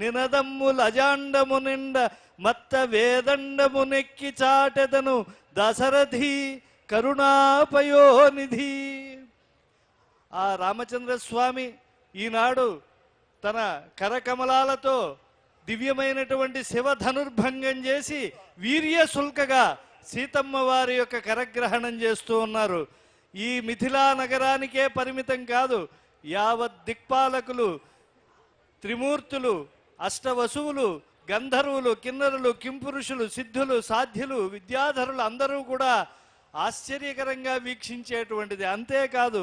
నినదమ్ముల అజాండము నిండ మత్త వేదండము నెక్కి చాటెదను దశరథి కరుణాపయోనిధి. ఆ రామచంద్ర స్వామి ఈనాడు తన కరకమలాలతో దివ్యమైనటువంటి శివ ధనుర్భంగం చేసి వీర్య శుల్కగా సీతమ్మ వారి యొక్క కరగ్రహణం చేస్తూ ఉన్నారు. ఈ మిథిలా నగరానికే పరిమితం కాదు యావత్ దిక్పాలకులు త్రిమూర్తులు అష్టవసువులు గంధర్వులు కిన్నరులు కింపురుషులు సిద్ధులు సాధ్యులు విద్యాధరులు అందరూ కూడా ఆశ్చర్యకరంగా వీక్షించేటువంటిది. అంతేకాదు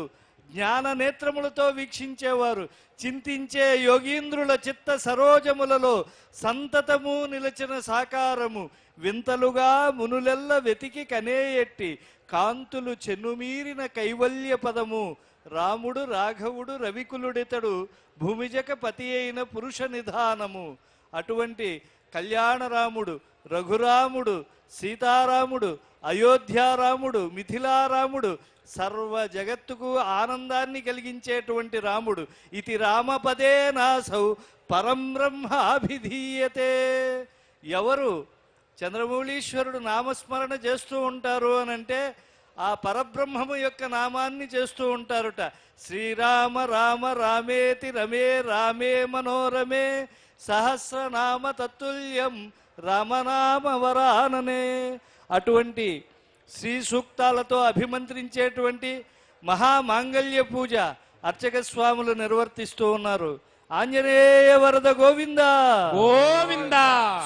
జ్ఞాన నేత్రములతో వీక్షించేవారు. చింతించే యోగీంద్రుల చిత్త సరోజములలో సంతతము నిలచిన సాకారము. వింతలుగా మునులెల్ల వెతికి కనేయెట్టి కాంతులు చెన్నుమీరిన కైవల్య పదము. రాముడు రాఘవుడు రవికులుడితడు భూమిజక పతి అయిన పురుష నిధానము. అటువంటి కళ్యాణరాముడు రఘురాముడు సీతారాముడు అయోధ్యారాముడు మిథిలారాముడు సర్వ జగత్తుకు ఆనందాన్ని కలిగించేటువంటి రాముడు. ఇది రామపదే నాసౌ పరం బ్రహ్మాభిధీయతే ఎవరు చంద్రమౌళీశ్వరుడు నామస్మరణ చేస్తూ ఉంటారు అని అంటే ఆ పరబ్రహ్మము యొక్క నామాన్ని చేస్తూ ఉంటారుట. శ్రీరామ రామ రామేతి రమే రామే మనోరమే సహస్రనామ తత్తుల్యం రామనామ వరాననే. అటువంటి శ్రీ సూక్తాలతో అభిమంత్రించేటువంటి మహామాంగల్య పూజ అర్చక స్వాములు నిర్వర్తిస్తూ ఉన్నారు. ఆంజనేయ వరద గోవింద. గోవింద.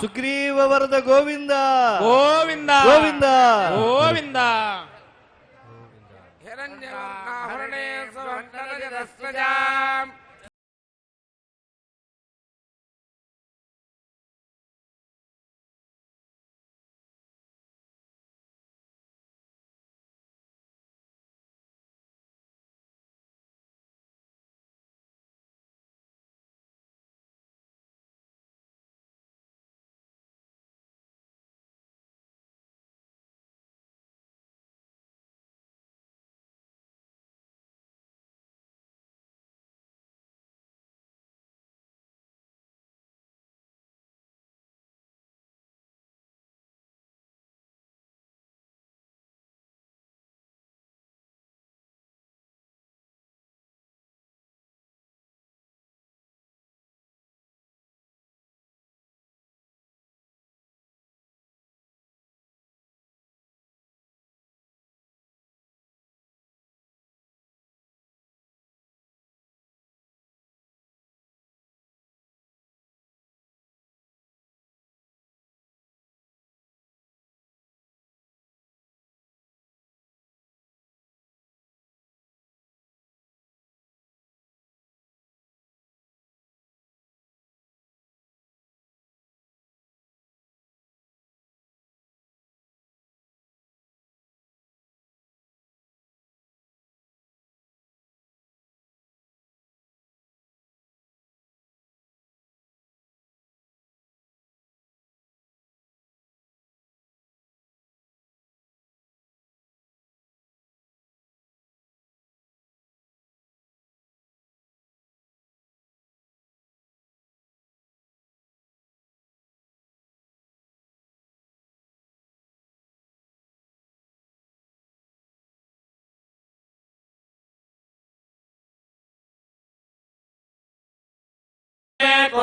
సుగ్రీవ వరద గోవింద. గోవింద. గోవింద. గోవింద. సువర్ణరజతస్రజాం